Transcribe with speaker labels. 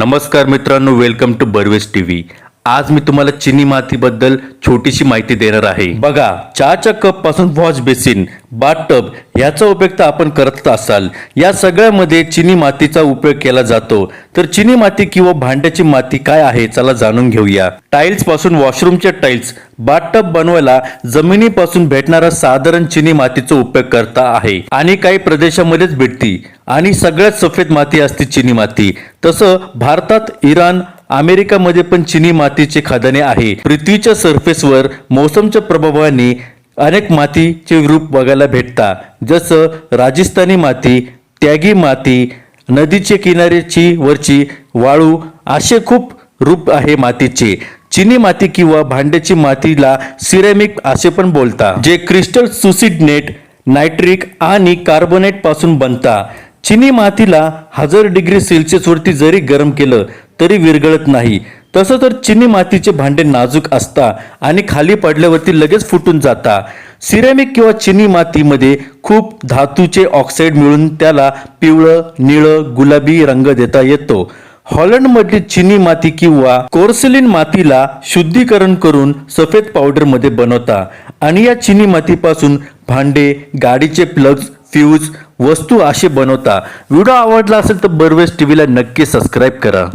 Speaker 1: नमस्कार मित्रांनो welcome to बर्वेस TV आज मी तुम्हाला चिनी मातीबद्दल छोटीशी माहिती देणार आहे. बघा चहाच्या कपपासून वॉश बेसिन बाथटब ह्याचा उपयोग तर आपण करत असाल. या सगळ्यामध्ये चिनी मातीचा उपयोग केला जातो. तर चिनी माती किंवा भांड्याची माती काय आहे चला जाणून घेऊया. टाइल्सपासून वॉशरूमचे टाइल्स बाथटब बनवायला जमिनीपासून भेटणारा साधारण चिनी मातीचा उपयोग करता आहे. आणि काही प्रदेशामध्येच भेटती. आणि सगळ्यात सफेद माती असते चिनी माती. तसं भारतात इराण अमेरिकामध्ये पण चिनी मातीचे खदाने आहे. पृथ्वीच्या सरफेसवर मोसमच्या प्रभावाने अनेक मातीचे रूप बघायला भेटतात जसं राजस्थानी माती त्यागी माती नदीचे किनाऱ्याची वरची वाळू असे खूप रूप आहे मातीचे. चिनी माती किंवा भांड्याची मातीला सिरेमिक असे पण बोलतात जे क्रिस्टल सुसिड नेट नायट्रिक आणि कार्बोनेटपासून बनता. चिनी मातीला हजार डिग्री सेल्सिअस वरती जरी गरम केलं तरी विरघळत नाही. तसं तर चिनी मातीचे भांडे नाजूक असता आणि खाली पडल्यावरती लगेच फुटून जाता. सिरेमिक किंवा चिनी मातीमध्ये खूप धातूचे ऑक्साईड मिळून त्याला पिवळं निळं गुलाबी रंग देता येतो. हॉलंडमधली चिनी माती किंवा कोर्सिलिन मातीला शुद्धीकरण करून सफेद पावडरमध्ये बनवता. आणि या चिनी मातीपासून भांडे गाडीचे प्लग्स फ्यूज वस्तू असे बनवता. व्हिडिओ आवडला असेल तर बरवेस टीव्हीला नक्की सबस्क्राईब करा.